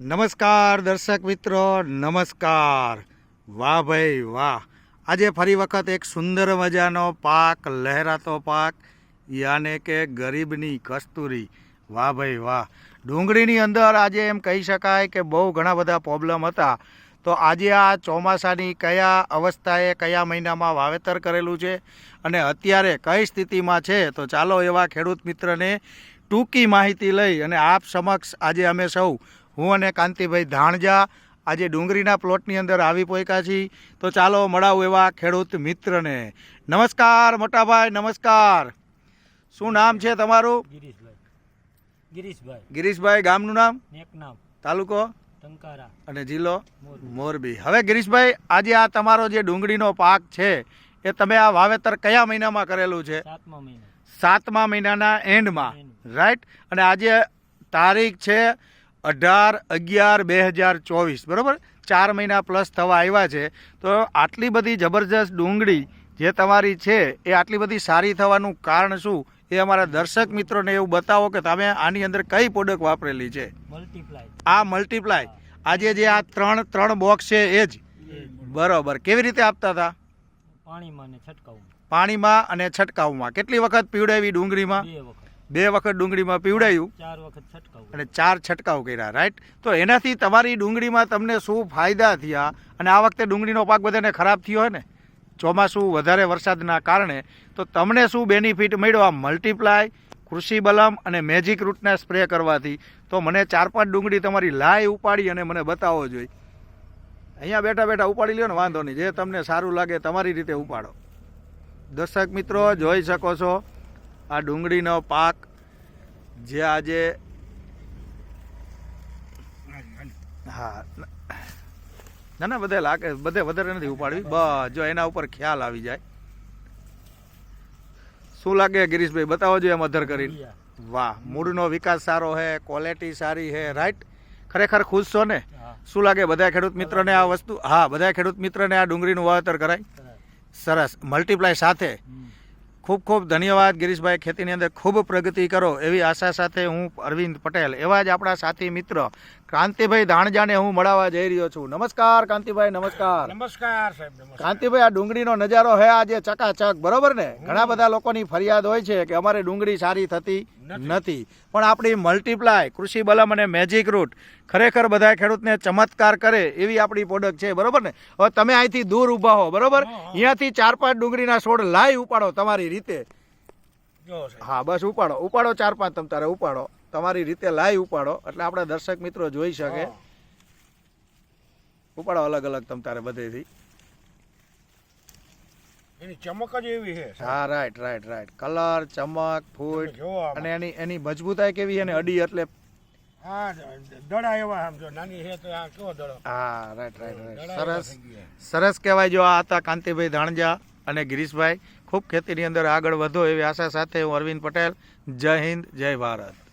નમસ્કાર દર્શક મિત્રો, નમસ્કાર. વાહ ભાઈ વાહ. આજે ફરી વખત એક સુંદર મજાનો પાક, લહેરાતો પાક, યાને કે ગરીબની કસ્તુરી. વાહ ભાઈ વાહ. ડુંગળીની અંદર આજે એમ કહી શકાય કે બહુ ઘણા બધા પ્રોબ્લેમ હતા. તો આજે આ ચોમાસાની કયા અવસ્થાએ, કયા મહિનામાં વાવેતર કરેલું છે અને અત્યારે કઈ સ્થિતિમાં છે? તો ચાલો એવા ખેડૂત મિત્રને ટૂંકી માહિતી લઈ અને આપ સમક્ષ આજે અમે સૌ હું અને કાંતિભાઈ ધાણજા આજે ડુંગળીના પ્લોટની અંદર આવી પહોંચ્યા છીએ. તો ચાલો મળાવું એવા ખેડૂત મિત્રને. નમસ્કાર મોટાભાઈ નમસ્કાર. શું નામ છે તમારું? ગિરીશભાઈ. ગિરીશભાઈ. ગિરીશભાઈ ગામનું નામ? તાલુકો? ટંકારા. અને જિલ્લો? મોરબી. મોરબી. હવે ગિરીશભાઈ આજે આ તમારો જે ડુંગળીનો પાક છે એ તમે આ વાવેતર કયા મહિનામાં કરેલું છે? સાતમા મહિનાના એન્ડમાં. રાઈટ? અને આજે તારીખ છે અઢાર અગિયાર બે હજાર ચોવીસ બરાબર? ચાર મહિના પ્લસ થવા આવ્યા છે. તો આટલી બધી જબરજસ્ત ડુંગળી જે તમારી છે એ આટલી બધી સારી થવાનું કારણ શું? એ અમારા દર્શક મિત્રોને એવું બતાવો કે તમે આની અંદર કઈ પ્રોડક્ટ વાપરેલી છે. મલ્ટીપ્લાય આ મલ્ટીપ્લાય આજે જે આ ત્રણ ત્રણ બોક્સ છે એ જ. બરોબર. કેવી રીતે આપતા હતા? પાણીમાં પાણીમાં અને છંટકાવમાં. કેટલી વખત પીવડાવી ડુંગળીમાં? બે વખત ડુંગળીમાં પીવડાયું ચાર વખત છંટકાવ અને ચાર છંટકાવ કર્યા રાઈટ તો એનાથી તમારી ડુંગળીમાં તમને શું ફાયદા થયા અને આ વખતે ડુંગળીનો પાક બધાને ખરાબ થયો હોય ને? ચોમાસું વધારે વરસાદના કારણે તો તમને શું બેનિફિટ મળ્યો? આ મલ્ટીપ્લાય કૃષિ બલમ અને મેજિક રૂટના સ્પ્રે કરવાથી. તો મને ચાર પાંચ ડુંગળી તમારી લાય ઉપાડી અને મને બતાવો જોઈએ અહીંયા બેઠા બેઠા ઉપાડી લ્યો ને વાંધો નહીં. જે તમને સારું લાગે તમારી રીતે ઉપાડો. દર્શક મિત્રો જોઈ શકો છો આ ડુંગળીનો પાક જે આજે હા ના ના બધે લાગે બધે વધારે નથી ઉપાડવી. બસ જો એના ઉપર ખ્યાલ આવી જાય. શું લાગે ગિરીશભાઈ? બતાવો જોઈએ એમ અધર કરીને. વાહ મૂળનો વિકાસ સારો છે ક્વોલિટી સારી છે રાઈટ ખરેખર ખુશ છો ને? શું લાગે બધા ખેડૂત મિત્રોને આ વસ્તુ? હા બધા ખેડૂત મિત્રને આ ડુંગળીનું વાવેતર કરાય. સરસ. મલ્ટીપ્લાય સાથે. ખૂબ ખૂબ ધન્યવાદ ગિરીશભાઈ. ખેતીની અંદર ખૂબ પ્રગતિ કરો એવી આશા સાથે હું અરવિંદ પટેલ. એવા જ આપણા સાથી મિત્ર કાંતિભાઈ ધાણજાને હું મળવા જઈ રહ્યો છું. નમસ્કાર કાંતિભાઈ નમસ્કાર. નમસ્કાર સાહેબ કાંતિભાઈ આ ડુંગળીનો નજારો હે આજે ચકાચક બરોબર ને? ઘણા બધા લોકોની ફરિયાદ હોય છે કે અમારે ડુંગળી સારી થતી નથી. પણ આપણી મલ્ટીપ્લાય કૃષિ બલમ અને મેજિક રૂટ ખરેખર બધા ખેડૂતને ચમત્કાર કરે એવી આપણી પ્રોડક્ટ છે બરોબર ને? હવે તમે અહીંથી દૂર ઊભા હો બરોબર? અહીંયાથી ચાર પાંચ ડુંગળીના છોડ લાઈ ઉપાડો તમારી રીતે. હા બસ ઉપાડો. ઉપાડો ચાર પાંચ તમ તારે ઉપાડો. તમારી રીતે લાઈ ઉપાડો. એટલે આપણા દર્શક મિત્રો જોઈ શકે. ઉપાડો અલગ અલગ તમ તારે બધેથી. એની ચમક જ એવી છે હા રાઈટ રાઈટ રાઈટ કલર ચમક ફૂટ અને એની એની મજબૂતાઈ કેવી અને અડી એટલે હા દડા એવા આમ જો નાની છે તો આ કેવો દડો? હા રાઈટ રાઈટ સરસ. સરસ કહેવાય જો આ હતા કાંતિભાઈ ધાણજા અને ગિરીશભાઈ. ખૂબ ખેતીની અંદર આગળ વધો એવી આશા સાથે હું અરવિંદ પટેલ. જય હિન્દ જય ભારત.